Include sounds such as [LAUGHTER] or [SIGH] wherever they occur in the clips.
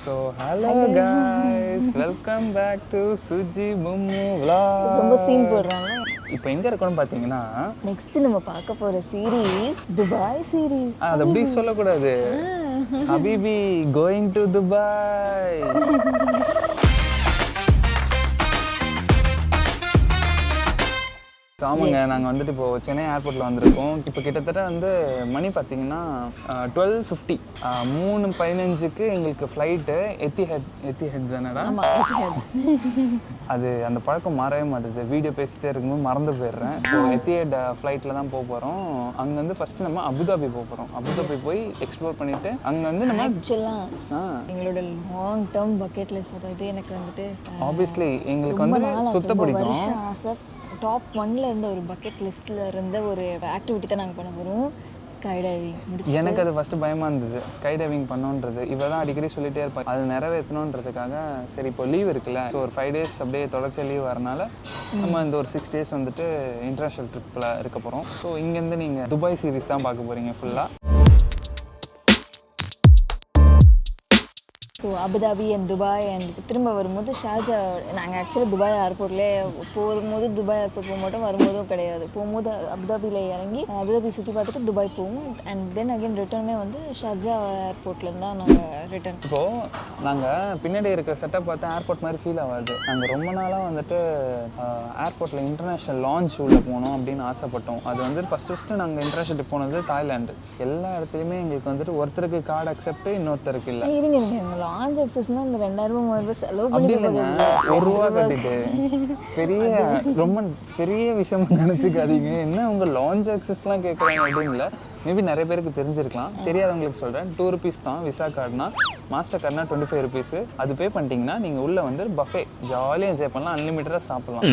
So hello guys. Welcome back to Suji மும்மு ரொம்ப சீன் vlog போடுறாங்க இப்போ எங்கே இருக்கோம்னு பார்த்தீங்கன்னா நெக்ஸ்ட் நம்ம பார்க்க போற சீரீஸ் துபாய் சீரீஸ் ஆ, அது அப்படி சொல்லக்கூடாது. ஹபிபி கோயிங் டு துபாய் ஆமாங்க நாங்கள் வந்துட்டு இப்போ சென்னை ஏர்போர்ட்டில் வந்திருக்கோம். இப்போ கிட்டத்தட்ட வந்து மணி பார்த்தீங்கன்னா டுவெல் ஃபிஃப்டி மூணு பதினஞ்சுக்கு எங்களுக்கு ஃப்ளைட்டு எத்தி ஹெட் எத்தி ஹெட் தானடா. [LAUGHS] அது அந்த பழக்கம் மாறவே மாட்டுது. வீடியோ பேசிட்டே இருக்கும்போது மறந்து போயிடுறேன். ஸோ எத்தியட் ஃப்ளைட்டில் தான் போக போகிறோம் அங்கேருந்து ஃபஸ்ட்டு நம்ம அபுதாபி போக போகிறோம் அபுதாபி போய் எக்ஸ்ப்ளோர் பண்ணிவிட்டு அங்கே வந்து நம்ம ஆக்சுவலா ஆ எங்களோட லாங் டேர்ம் பக்கெட் லிஸ்ட் அதாவது எனக்கு வந்துட்டு ஆப்வியஸ்லி எங்களுக்கு வந்து சுத்த பிடிக்கும். டாப் ஒன்ல இருந்த ஒரு பக்கெட் லிஸ்ட்ல இருந்த ஒரு ஆக்டிவிட்டி தான் நாங்கள் பண்ண போறோம். ஸ்கை டைவிங் எனக்கு அது ஃபஸ்ட்டு பயமாக இருந்தது. ஸ்கை டைவிங் பண்ணோன்றது. இவ தான் அடிக்கடி சொல்லிட்டே இருப்பா அது நிறைவேற்றணுன்றதுக்காக சரி இப்போ லீவ் இருக்குல்ல. ஸோ ஒரு ஃபைவ் டேஸ் அப்படியே தொடர்ச்சி லீவ் வரனால நம்ம இந்த ஒரு சிக்ஸ் டேஸ் வந்துட்டு இன்டர்நேஷ்னல் ட்ரிப்பில் இருக்க போகிறோம் ஸோ இங்கேருந்து நீங்கள் துபாய் சீரிஸ் தான் பார்க்க போகிறீங்க ஃபுல்லாக so Abu Dhabi and Dubai and திரும்ப வரும்போது ஷார்ஜா நாங்கள் ஆக்சுவலி துபாய் ஏர்போர்ட்லேயே போகும்போது துபாய் ஏர்போர்ட் போக மாட்டோம் வரும்போதும் கிடையாது. போகும்போது அபுதாபியில் இறங்கி அபுதாபி சுற்றி பார்த்துட்டு துபாய் போவோம். அண்ட் தென் அகைன் ரிட்டர்னே வந்து ஷார்ஜா ஏர்போர்ட்லேருந்து தான் நாங்கள் ரிட்டர்ன் இப்போது நாங்கள் பின்னாடி இருக்கிற செட்டப் பார்த்தா ஏர்போர்ட் மாதிரி ஃபீல் ஆகாது. நாங்கள் ரொம்ப நாளாக வந்துட்டு ஏர்போர்ட்டில் இன்டர்நேஷ்னல் லான்ச் உள்ள போகணும் அப்படின்னு ஆசைப்பட்டோம். அது வந்து ஃபஸ்ட்டு ஃபஸ்ட்டு நாங்கள் இன்டர்நேஷனல் போனது தாய்லாந்து எல்லா இடத்துலையுமே எங்களுக்கு வந்துட்டு ஒருத்தருக்கு கார்டு அக்செப்ட் இன்னொருத்தருக்கு இல்லை. லான்ச் எக்ஸஸ்னால் இந்த ரெண்டாயிரம் மூவாயிரம் ரூபாய் செலவு அப்படி பண்ணி இல்லைங்க. ஒரு ரூபா கட்டிட்டு பெரிய ரொம்ப பெரிய விஷயமா நினச்சிக்காதீங்க. என்ன உங்க லான்ச் அக்சஸ்லாம் கேட்குறாங்க அப்படின்னு இல்லை. மேபி நிறைய பேருக்கு தெரிஞ்சிருக்கலாம். தெரியாதவங்களுக்கு சொல்கிறேன் டூ ருபீஸ் தான் விசா கார்டுனா மாஸ்டர் கார்டுனா டுவெண்ட்டி ஃபைவ் ருபீஸ் அது பே பண்ணிட்டீங்கன்னா நீங்கள் உள்ள வந்து பஃபே ஜாலியாக என்ஜாய் பண்ணலாம். அன்லிமிட்டடாக சாப்பிடலாம்.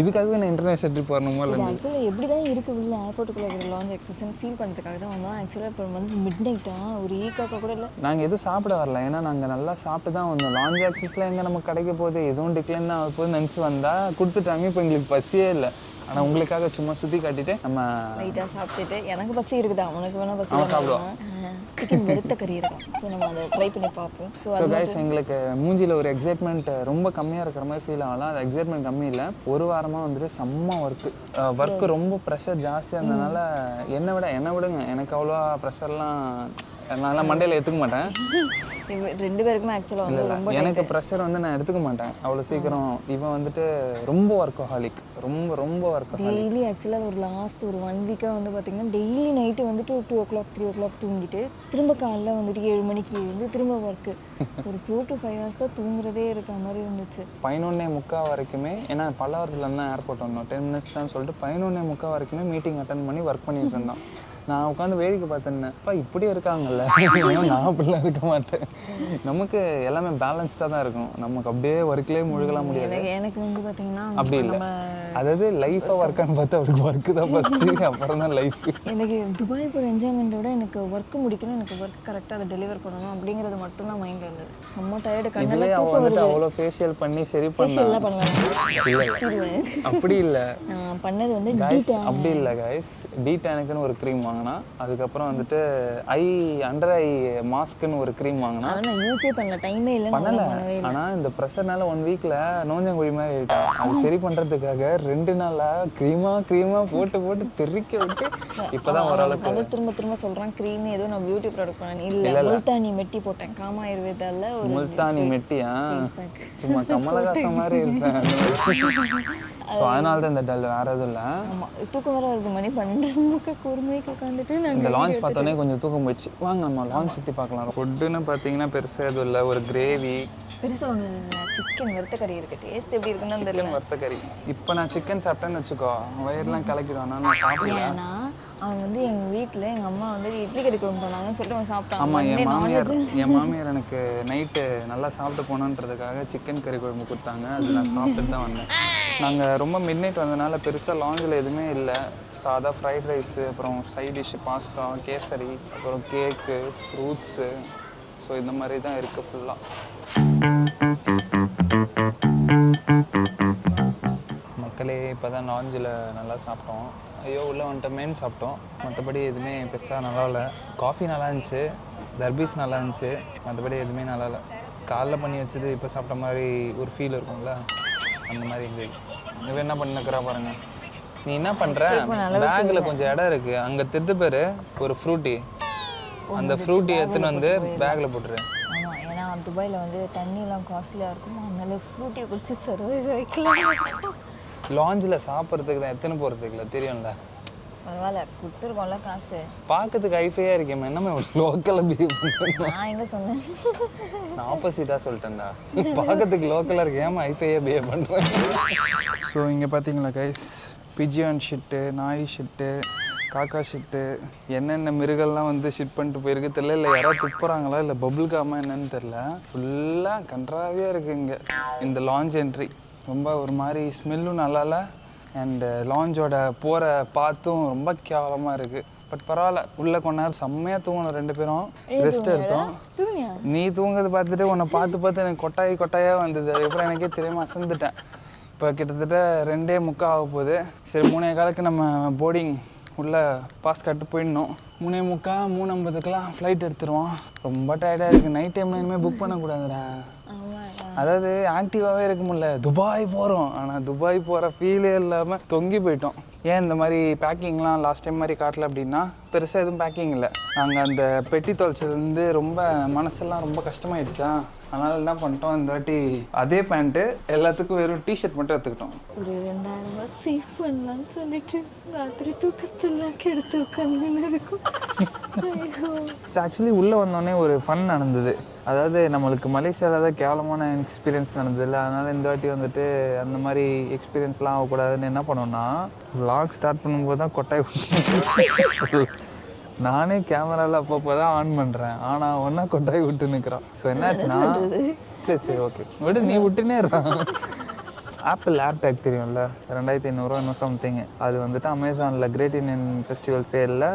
இதுக்காகவே நான் இன்டர்நேஷனல் ட்ரிப் வரணுமோ இல்லை ஆக்சுவலாக எப்படி தான் இருக்குது உள்ள ஏர்போர்ட்டுக்குள்ள இருக்கிற லான்ச் எக்ஸஸ்ன்னு ஃபீல் பண்ணுறதுக்காக தான் வந்தோம். ஆக்சுவலாக இப்போ வந்து மிட் நைட்டாக ஒரு ஈக்காக்க கூட இல்லை. நாங்கள் எதுவும் சாப்பிட வரல. ஏன்னா நாங்கள் நல்லா சாப்பிட்டு தான் வந்தோம். லான்ச் ஆக்சஸில் எங்கே நம்ம கிடைக்க போகுது? எதுவும் டிக்ளைன் ஆக போகுது நினச்சி வந்தால் கொடுத்துட்டாங்க. இப்போ எங்களுக்கு பசியே இல்லை. ஆனால் உங்களுக்காக சும்மா சுற்றி காட்டிட்டு நம்ம லைட்டாக சாப்பிட்டுட்டு எனக்கு பசி இருக்குதா? உனக்கு வேணால் பசி அவன் சாப்பிடுவான். சிக்கன் வறுத்த கறி இருக்கும். ஸோ நம்ம அதை ட்ரை பண்ணி பார்ப்போம். ஸோ ஸோ கைஸ் எங்களுக்கு மூஞ்சியில் ஒரு எக்ஸைட்மெண்ட் ரொம்ப கம்மியாக இருக்கிற மாதிரி ஃபீல் ஆகலாம். அது எக்ஸைட்மெண்ட் கம்மி இல்லை. ஒரு வாரமாக வந்துட்டு செம்ம ஒர்க்கு ஒர்க்கு ரொம்ப ப்ரெஷர் ஜாஸ்தியாக இருந்ததுனால என்னை விட என்னை விடுங்க. எனக்கு அவ்வளோவா ப்ரெஷர்லாம் நான்லாம் மண்டையில் எடுத்துக்க மாட்டேன். ரெண்டு பேருக்குமே ஆக்சுவலாக வந்து ரொம்ப எனக்கு ப்ரெஷர் வந்து நான் எடுத்துக்க மாட்டேன். அவ்வளோ சீக்கிரம் இவன் வந்துட்டு ரொம்ப ஒர்க்கஹாலிக் ரொம்ப ரொம்ப ஒர்க்கஹாலிக் டெய்லி ஆக்சுவலாக ஒரு லாஸ்ட் ஒரு ஒன் வீக்காக வந்து பார்த்தீங்கன்னா டெய்லி நைட்டு வந்துட்டு two o'clock three o'clock தூங்கிட்டு திரும்ப காலைல வந்துட்டு ஏழு மணிக்கு எழுந்து திரும்ப ஒர்க்கு ஒரு ஃபோர் டு ஃபைவ் ஹவர்ஸ் தான் தூங்குறதே இருக்க மாதிரி இருந்துச்சு. பதினொன்னே முக்கால் வரைக்குமே ஏன்னா பல்லாவரத்தில் தான் ஏர்போர்ட் வந்தோம். டென் மினிட்ஸ் தான் சொல்லிட்டு பதினொன்னே முக்கால் வரைக்குமே மீட்டிங் அட்டன் பண்ணி ஒர்க் பண்ணிட்டு இருந்தோம். நான் உட்காந்து வேடிக்கை பார்த்தேன் அப்பா இப்படி இருக்காங்கல்ல. [LAUGHS] நான் அப்படிலாம் இருக்க மாட்டேன். நமக்கு எல்லாமே பேலன்ஸ்டாக தான் இருக்கும். நமக்கு அப்படியே ஒர்க்லேயே முழுகலாம் முடியாது. எனக்கு வந்து பார்த்தீங்கன்னா அப்படி இல்லை. அதாவது லைஃபாக ஒர்க்கான்னு பார்த்தா அவருக்கு ஒர்க்கு தான் ஃபஸ்ட்டு [LAUGHS] அப்புறம் தான் லைஃப் எனக்கு துபாய் போகிற என்ஜாய்மெண்ட்டோட எனக்கு ஒர்க்கு முடிக்கணும். எனக்கு ஒர்க் கரெக்டாக அதை டெலிவர் பண்ணணும் அப்படிங்கிறது மட்டும்தான் மைண்டில் இருந்தது. செம்ம டயர்டு கண்ணில் தூக்கம் வந்துட்டு அவ்வளோ ஃபேஷியல் பண்ணி சரி பண்ணலாம் தீருவேன் அப்படி இல்லை. நான் பண்ணது வந்து அப்படி இல்லை கைஸ் டி டேனுக்குன்னு ஒரு க்ரீம் வாங்கினா அதுக்கப்புறம் வந்துட்டு ஐ அண்டர் ஐ மாஸ்க்குன்னு ஒரு க்ரீம் வாங்கினா நான் யூஸே பண்ணல டைமே இல்லை பண்ணல. ஆனா இந்த ப்ரெஷர்னால ஒன் வீக்ல நோஞ்சங்குழி மாதிரி ஆயிட்டான் அது சரி பண்றதுக்காக ரெண்டு நாளா க்ரீமா க்ரீமா போட்டு போட்டு தெறிக்க விட்டு இப்பதான் ஓரளவுக்கு அதை திரும்ப திரும்ப சொல்கிறான் க்ரீம் ஏதோ நான் பியூட்டி ப்ராடக்ட் பண்ணேன். இல்லை முல்தானி மெட்டி போட்டேன். காமா ஆயுர்வேதால ஒரு முல்தானி மெட்டியா. சும்மா கமலஹாசன் மாதிரி இருப்பேன். [LAUGHS] ஸோ அதனால தான் இந்த டல் வேற எதுவும் இல்லை. தூக்கம் வர வருது மணி பன்னெண்டு முக்காக்கு ஒரு மணிக்கு உட்காந்துட்டு இந்த லான்ச் பார்த்தோன்னே கொஞ்சம் தூக்கம் போயிடுச்சு. வாங்க நம்ம லான்ச் சுற்றி பார்க்கலாம். ஃபுட்டுன்னு பார்த்தீங்கன்னா பெருசாக எதுவும் இல்லை. ஒரு கிரேவி பெருசாக சிக்கன் வறுத்த கறி இருக்கு. டேஸ்ட் எப்படி இருக்குன்னு தெரியல சிக்கன் வறுத்த கறி இப்போ நான் சிக்கன் சாப்பிட்டேன்னு வச்சுக்கோ. வயிறுலாம் கலக்கிடுவான் நான் சாப்பிடல. ஏன்னா அவன் வந்து எங்கள் வீட்டில் எங்கள் அம்மா வந்து இட்லி கறி குழம்பு பண்ணாங்கன்னு சொல்லிட்டு அவன் சாப்பிட்டான் ஆமாம் என் மாமியார். என் மாமியார் எனக்கு நைட்டு நல்லா சாப்பிட்டு போகணுன்றதுக்காக சிக்கன் கறி குழம்பு கொடுத்தாங்க. அது நான் சாப்பிட்டுட்டு தான் வந்தேன். நாங்கள் ரொம்ப மிட் நைட் வந்ததுனால பெருசாக லாஞ்சில் எதுவுமே இல்லை. சாதா ஃப்ரைட் ரைஸு அப்புறம் சைட் டிஷ் பாஸ்தா கேசரி அப்புறம் கேக்கு ஃப்ரூட்ஸு ஸோ இந்த மாதிரி தான் இருக்குது ஃபுல்லாக மக்களே இப்போ தான் லாஞ்சில் நல்லா சாப்பிட்டோம். ஐயோ உள்ளே வந்துட்டோமேன்னு சாப்பிட்டோம். மற்றபடி எதுவுமே பெருசாக நல்லா இல்லை. காஃபி நல்லா இருந்துச்சு. தர்பீஸ் நல்லா இருந்துச்சு. மற்றபடி எதுவுமே நல்லா இல்லை. காலைல பண்ணி வச்சது இப்போ சாப்பிட்ட மாதிரி ஒரு ஃபீல் இருக்கும்ல? அந்த மாதிரி இருந்தது. இவன் என்ன பண்ணிக்கிறா பாருங்க. நீ என்ன பண்ற? பேக்ல கொஞ்சம் இடம் இருக்கு. அங்க திட்டு பேரு ஒரு ஃப்ரூட்டி அந்த ஃப்ரூட்டி எடுத்துன்னு வந்து பேக்ல போட்டுரு. துபாயில் வந்து தண்ணியெல்லாம் காஸ்ட்லியாக இருக்கும் அதனால ஃப்ரூட்டியை குடிச்சு சர்வை வைக்கலாம் லாஞ்சில் சாப்பிட்றதுக்கு தான் எத்தனை போகிறதுக்கு இல்லை தெரியும்ல? பரவாயில்ல கொடுத்துருக்கோம்ல காசு. பார்க்கறதுக்கு ஐஃபையாக இருக்கேன் என்னமே லோக்கலில் பிஹேவ் நான் எங்கே சொன்னேன்? நான் ஆப்போசிட்டாக சொல்லிட்டேன்டா. பார்க்கறதுக்கு லோக்கலாக இருக்கு ஏமா ஐஃபையாக பிஹேவ் பண்ணுறேன் ஸோ இங்கே பார்த்தீங்களா கைஸ் பிஜியான் ஷிட்டு நாய் ஷிட்டு காக்கா ஷிட்டு என்னென்ன மிருகெல்லாம் வந்து ஷிட் பண்ணிட்டு போயிருக்கு தெரியல இல்லை யாரோ துப்புறாங்களா இல்லை பபுள் காமா என்னன்னு தெரில ஃபுல்லாக கன்றாவியாக இருக்குது இங்கே. இந்த லான்ச் என்ட்ரி ரொம்ப ஒரு மாதிரி ஸ்மெல்லும் நல்லா இல்லை அண்டு லாஞ்சோட போகிற பாத்தும் ரொம்ப கேவலமாக இருக்குது பட் பரவாயில்ல உள்ளே கொஞ்ச நேரம் செம்மையாக தூங்கணும் ரெண்டு பேரும். ரெஸ்ட் எடுத்தோம். நீ தூங்குறது பார்த்துட்டு உன்னை பார்த்து பார்த்து எனக்கு கொட்டாய் கொட்டாயாக வந்தது. அதுக்கப்புறம் எனக்கே தெரியாம அசந்துட்டேன். இப்போ கிட்டத்தட்ட ரெண்டே முக்கா ஆக போகுது. சரி மூணே காலுக்கு நம்ம போர்டிங் உள்ள பாஸ் கட்டு போயிடணும். மூணே முக்கா மூணு ஐம்பதுக்கெலாம் ஃப்ளைட் எடுத்துருவோம். ரொம்ப டயர்டாக இருக்குது நைட் டைமில் இனிமேல் புக் பண்ணக்கூடாதுடா. அதாவது ஆக்டிவாகவே இருக்க முடியல. துபாய் போகிறோம் ஆனால் துபாய் போகிற ஃபீலே இல்லாமல் தொங்கி போயிட்டோம். ஏன் இந்த மாதிரி பேக்கிங்லாம் லாஸ்ட் டைம் மாதிரி காட்டல அப்படின்னா பெருசாக எதுவும் பேக்கிங் இல்லை. நாங்கள் அந்த பெட்டி தொலைச்சதுலேருந்து ரொம்ப மனசெல்லாம் ரொம்ப கஷ்டமாயிடுச்சா? அதனால் என்ன பண்ணிட்டோம் இந்த வாட்டி அதே பேண்ட்டு எல்லாத்துக்கும் வெறும் டிஷர்ட் மட்டும் எடுத்துக்கிட்டோம். ஒரு ரெண்டாயிரம் ரூபாய் சேவ் பண்ணலாம்னு சொல்லிட்டு ராத்திரி தூக்கத்தெல்லாம் கெடுத்து உட்காந்து இருக்கும். ஆக்சுவலி உள்ளே வந்தோடனே ஒரு ஃபன் நடந்தது. அதாவது நம்மளுக்கு மலேசியாவில் தான் கேவலமான எக்ஸ்பீரியன்ஸ் நடந்ததில்ல. அதனால் இந்த வாட்டி வந்துட்டு அந்த மாதிரி எக்ஸ்பீரியன்ஸ்லாம் ஆகக்கூடாதுன்னு என்ன பண்ணோம்னா vlog ஸ்டார்ட் பண்ணும்போது தான் கொட்டாய் நானே கேமராவில் அப்பப்போ தான் ஆன் பண்ணுறேன் ஆனால் ஒன்றா கொட்டாய் விட்டு நிற்கிறான் ஸோ என்னாச்சுன்னா சரி சரி ஓகே விடு நீ விட்டுனே இருக்கான் ஆப்பிள் ஏர்டேக் தெரியும்ல? ரெண்டாயிரத்தி ஐநூறுரூவா இன்னும் சம்திங் அது வந்துட்டு அமேசானில் கிரேட் இண்டியன் ஃபெஸ்டிவல் சேலில்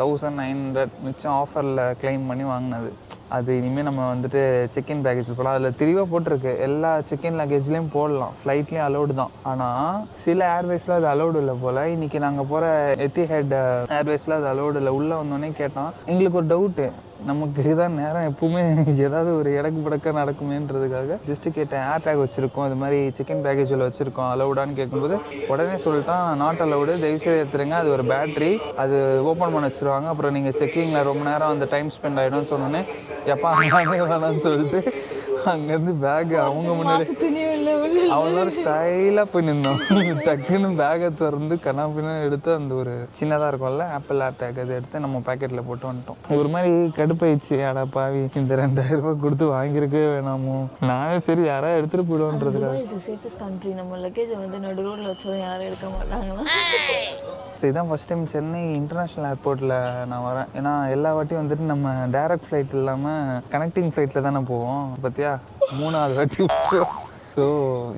தௌசண்ட் நைன் ஹண்ட்ரட் மிச்சம் ஆஃபரில் க்ளைம் பண்ணி வாங்கினது. அது இனிமேல் நம்ம வந்துட்டு செக்இன் பேக்கேஜ் போகலாம் அதில் தெளிவாக போட்டிருக்கு. எல்லா செக்இன் லக்கேஜ்லேயும் போடலாம். ஃப்ளைட்லேயும் அலௌடு தான். ஆனால் சில ஏர்வேஸில் அது அலௌடு இல்லை போல். இன்றைக்கி நாங்கள் போகிற எத்திஹெட் ஏர்வேஸில் uh, அது அலௌடு இல்லை. உள்ளே வந்தோடனே கேட்டோம் எங்களுக்கு ஒரு டவுட்டு நமக்கு தான் நேரம். எப்பவுமே ஏதாவது ஒரு இடக்கு படக்க நடக்குமேன்றதுக்காக ஜஸ்ட் கேட்டேன். ஏர் டேக் வச்சுருக்கோம். இது மாதிரி சிக்கன் பேக்கேஜில் வச்சுருக்கோம். அலௌடான்னு கேட்கும்போது உடனே சொல்லிட்டான் நாட் அலௌடு தயவுசெய்து எடுத்துருங்க. அது ஒரு பேட்ரி அது ஓப்பன் பண்ண வச்சுருவாங்க. அப்புறம் நீங்கள் செக்கிங்கில் ரொம்ப நேரம் அந்த டைம் ஸ்பெண்ட் ஆகிடும்னு சொன்னோன்னே எப்பா வேணான்னு வேணாம்னு சொல்லிட்டு அங்கேருந்து பேக் அவங்க முன்னாடி அவ்வளோ ஸ்டைலாக போய் நின்றோம் டக்குன்னு பேக்கை திறந்து கண்ணா பின்னா எடுத்து அந்த ஒரு சின்னதாக இருக்கும்ல ஆப்பிள் ஏர் டேக் அதை எடுத்து நம்ம பாக்கெட்டில் போட்டு வந்துட்டோம். ஒரு மாதிரி கடுப்பாயிடுச்சு. அடா பாவி இந்த ரெண்டாயிரம் ரூபாய் கொடுத்து வாங்கியிருக்கவே வேணாமோ. நானே சரி யாராவது எடுத்துகிட்டு போயிடுவோன்றதுக்காக சேஃபஸ்ட் கண்ட்ரி நம்ம லக்கேஜை வந்து நடு ரோட்டில் வச்சாலும் யாரும் எடுக்க மாட்டாங்களா? ஸோ இதான் ஃபஸ்ட் டைம் சென்னை இன்டர்நேஷ்னல் ஏர்போர்ட்டில் நான் வரேன். ஏன்னா எல்லா வாட்டியும் வந்துட்டு நம்ம டேரக்ட் ஃப்ளைட் இல்லாமல் கனெக்டிங் ஃப்ளைட்டில் தானே போவோம். பார்த்தியா மூணாவது வாட்டி விட்டுருவோம். ஸோ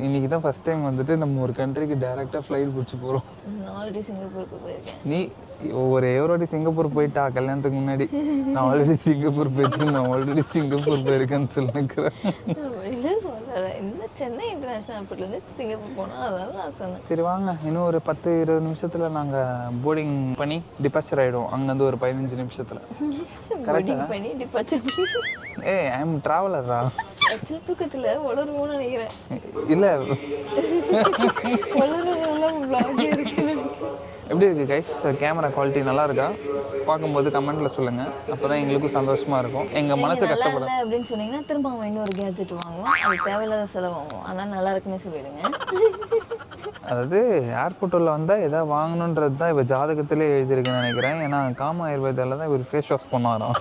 இன்றைக்கி தான் ஃபஸ்ட் டைம் வந்துட்டு நம்ம ஒரு கண்ட்ரிக்கு டேரெக்டாக ஃப்ளைட் பிடிச்சி போகிறோம் ஆல்ரெடி சிங்கப்பூருக்கு போயிருக்கேன். நீ ஒரு வாட்டி சிங்கப்பூர் போயிட்டா கல்யாணத்துக்கு முன்னாடி. நான் ஆல்ரெடி சிங்கப்பூர் போயிட்டு நான் ஆல்ரெடி சிங்கப்பூர் போயிருக்கேன்னு சொல்லிக்கிறேன் சென்னை இன்டர்நேஷ்னல் ஏர்போர்ட்லேருந்து சிங்கப்பூர் போனோம் அதனால நான் சொன்னேன். சரி வாங்க. இன்னும் ஒரு பத்து இருபது நிமிஷத்தில் நாங்கள் போர்டிங் பண்ணி டிபாச்சர் ஆகிடுவோம் அங்கேருந்து ஒரு பதினஞ்சு நிமிஷத்தில். போர்டிங் [LAUGHS] பண்ணி டிபார்ச்சர் ஏய் ஐ எம் ட்ராவலரா ஆக்சுவலி தூக்கத்தில் உளருவோம்னு நினைக்கிறேன். இல்லை. இருக்குன்னு நினைக்கிறேன் எப்படி இருக்குது கைஸ் கேமரா குவாலிட்டி நல்லா இருக்கா பார்க்கும்போது கமெண்ட்டில் சொல்லுங்கள் அப்போ தான் எங்களுக்கும் சந்தோஷமாக இருக்கும். எங்கள் மனசு கஷ்டப்படும் அப்படின்னு சொன்னீங்கன்னா திரும்ப அவன் இன்னொரு கேஜெட் வாங்குவோம். அது தேவையில்லாத செலவாகும். அதான் நல்லா இருக்குன்னு சொல்லிடுங்க. அதாவது ஏர்போர்ட் உள்ள வந்தால் எதாவது வாங்கணுன்றது தான் இப்போ ஜாதகத்திலே எழுதியிருக்குன்னு நினைக்கிறேன். ஏன்னா காமா ஆயுர்வேதால தான் இவர் ஃபேஸ் வாஷ் பண்ணாராம்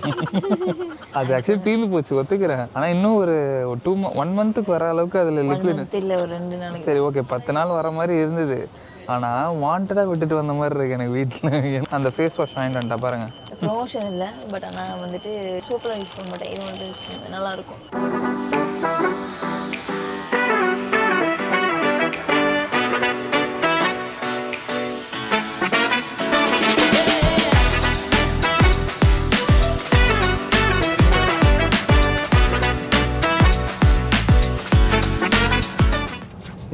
அது ஆக்சுவலி தீர்ந்து போச்சு ஒத்துக்கிறேன். ஆனால் இன்னும் ஒரு டூ ஒன் மந்த்துக்கு வர அளவுக்கு அதில் லிக்விட் சரி ஓகே பத்து நாள் வர மாதிரி இருந்தது. ஆனால் வாண்டடாக விட்டுட்டு வந்த மாதிரி இருக்கு எனக்கு வீட்டில் அந்த ஃபேஸ் வாஷ் வாங்கிட்டு வந்துட்டா பாருங்க. ப்ரொமோஷன் இல்லை பட் ஆனால் வந்துட்டு சோப்பெல்லாம் யூஸ் பண்ண மாட்டேன். இது மட்டும் யூஸ் பண்ணுவேன் நல்லாயிருக்கும்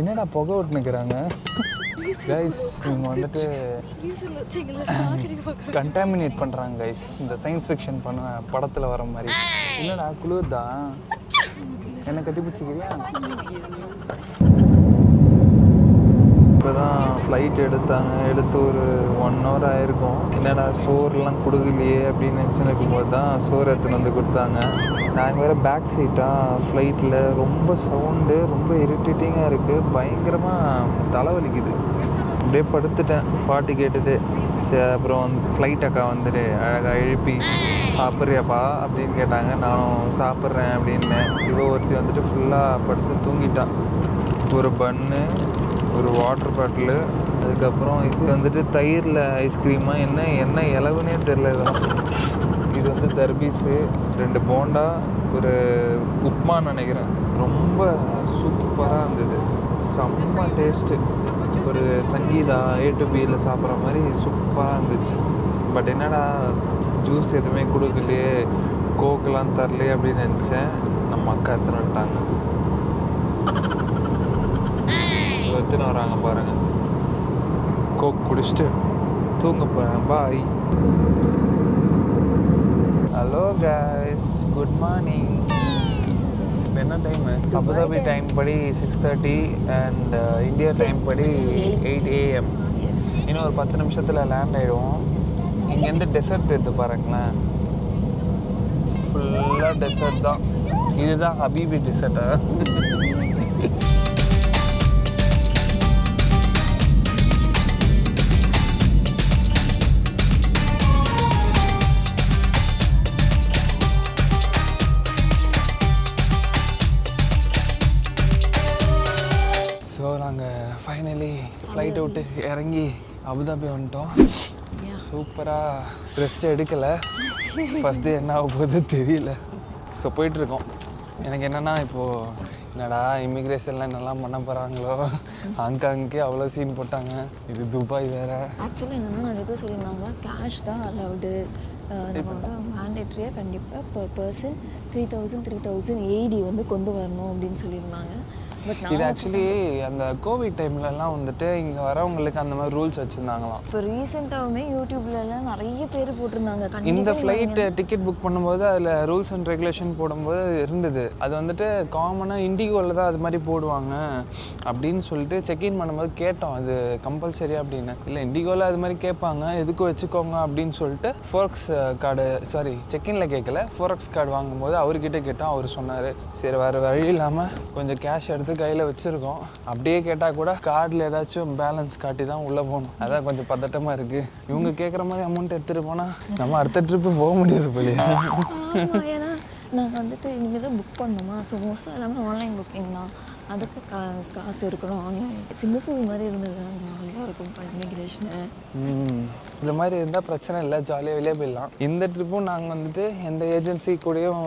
என்னடா புகை விட்டு நிற்கிறாங்க கைஸ் இவங்க வந்துட்டு கண்டாமினேட் பண்ணுறாங்க கைஸ் இந்த சயின்ஸ் ஃபிக்ஷன் பண்ண படத்தில் வர மாதிரி. என்னடா குளிர்தா? என்ன கட்டி பிடிச்சிக்கிறியா? இப்போ தான் ஃப்ளைட் எடுத்தாங்க. எடுத்து ஒரு ஒன் ஹவர் ஆயிருக்கும். என்னடா சோறுலாம் கொடுக்கலையே அப்படின்னு நினச்சி இருக்கும்போது தான் சோறு எடுத்துன்னு வந்து கொடுத்தாங்க. நாங்கள் வேறு பேக் சீட்டாக ஃப்ளைட்டில் ரொம்ப சவுண்டு ரொம்ப இரிட்டேட்டிங்காக இருக்குது பயங்கரமாக தலைவலிக்குது. அப்படியே படுத்துட்டேன். பாட்டு கேட்டுட்டு சரி அப்புறம் வந்து ஃப்ளைட் அக்கா வந்துட்டு அழகாக எழுப்பி சாப்பிட்றியாப்பா? அப்படின்னு கேட்டாங்க. நானும் சாப்பிட்றேன் அப்படின்னேன் இவ ஒருத்தி வந்துட்டு ஃபுல்லாக படுத்து தூங்கிட்டான் ஒரு பன்னு ஒரு வாட்டர் பாட்டிலு அதுக்கப்புறம் இது வந்துட்டு தயிரில் ஐஸ்கிரீமா என்ன என்ன இலவுனே தெரில இதெல்லாம். இது வந்து தர்பீஸு ரெண்டு போண்டா ஒரு உப்மான்னு நினைக்கிறேன். ரொம்ப சூப்பராக இருந்தது. செம்ம டேஸ்ட்டு ஒரு சங்கீதா ஏ டு பியில் சாப்பிட்ற மாதிரி சூப்பராக இருந்துச்சு. பட் என்னடா ஜூஸ் எதுவுமே கொடுக்கலையே கோக்கெலாம் தரலையே அப்படின்னு நினச்சேன். நம்ம அக்கா எடுத்துன்னு விட்டாங்க எத்தனை வராங்க பாருங்கள் கோக் குடிச்சிட்டு தூங்க போகிறேன் bye hello guys good morning இப்போ என்ன டைம் அபுதாபி டைம் படி six thirty and India time படி எயிட் ஏஎம் இன்னும் ஒரு பத்து நிமிஷத்தில் லேண்ட் ஆகிடுவோம் இங்கேருந்து டெசர்ட் எடுத்து பாருங்களேன். ஃபுல்லாக டெசர்ட் தான். இதுதான் ஹபீபி டெசர்ட்டா [LAUGHS] நாங்கள் ஃபைனலி ஃப்ளைட் விட்டு இறங்கி அபுதாபி வந்துட்டோம். சூப்பராக ட்ரெஸ் எடுக்கலை. ஃபஸ்ட்டு என்ன ஆக போகுது தெரியல. ஸோ போயிட்டுருக்கோம். எனக்கு என்னென்னா இப்போது என்னடா இமிக்ரேஷனில் என்னெல்லாம் பண்ண போகிறாங்களோ அங்கங்கே அவ்வளோ சீன் போட்டாங்க. இது துபாய் வேறு. ஆக்சுவலாக என்னென்னா நிறைய பேர் சொல்லியிருந்தாங்க கேஷ் தான் அலவுடு நம்ம வந்து மேண்டேட்ரியாக கண்டிப்பாக per person three thousand three thousand eighty வந்து கொண்டு வரணும் அப்படின்னு சொல்லியிருந்தாங்க. இது ஆக்சுவலி அந்த கோவிட் டைம்லலாம் வந்துட்டு இங்கே வரவங்களுக்கு அந்த மாதிரி ரூல்ஸ் வச்சுருந்தாங்களாம். இப்போ ரீசெண்டாகவுமே யூடியூப்லலாம் நிறைய பேர் போட்டிருந்தாங்க. இந்த ஃப்ளைட் டிக்கெட் புக் பண்ணும்போது அதில் ரூல்ஸ் அண்ட் ரெகுலேஷன் போடும்போது இருந்தது. அது வந்துட்டு காமனாக இண்டிகோவில் தான் அது மாதிரி போடுவாங்க அப்படின்னு சொல்லிட்டு செக்இன் பண்ணும்போது கேட்டோம். அது கம்பல்சரி அப்படின்னு. இல்லை இண்டிகோவில் அது மாதிரி கேட்பாங்க. எதுக்கும் வச்சுக்கோங்க அப்படின்னு சொல்லிட்டு ஃபோர்க்ஸ் கார்டு சாரி செக்இனில் கேட்கல. ஃபோரக்ஸ் கார்டு வாங்கும்போது அவர்கிட்ட கேட்டோம். அவர் சொன்னார் சரி வேறு வழி இல்லாமல் கொஞ்சம் கேஷ் எடுத்து கையில் வச்சுருக்கோம். அப்படியே கேட்டால் கூட கார்டில் ஏதாச்சும் பேலன்ஸ் காட்டி தான் உள்ளே போகணும். அதான் கொஞ்சம் பதட்டமாக இருக்குது இவங்க கேட்குற மாதிரி அமௌண்ட் எடுத்துகிட்டு போனால் நம்ம அடுத்த ட்ரிப்பு போக முடியாது போலியா. நாங்கள் வந்துட்டு இனிமேல் தான் புக் பண்ணோமா? ஸோ மோஸ்ட்டாக எல்லாமே ஆன்லைன் புக்கிங் தான். அதுக்கு கா காசு இருக்கணும். ஆன்லைன் சிங்கப்பூர் மாதிரி இருந்தது ஜாலியாக இருக்கும் இமிக்ரேஷனு இந்த மாதிரி இருந்தால் பிரச்சனை இல்லை. ஜாலியாக வெளியே போயிடலாம். இந்த ட்ரிப்பும் நாங்கள் வந்துட்டு எந்த ஏஜென்சி கூடயும்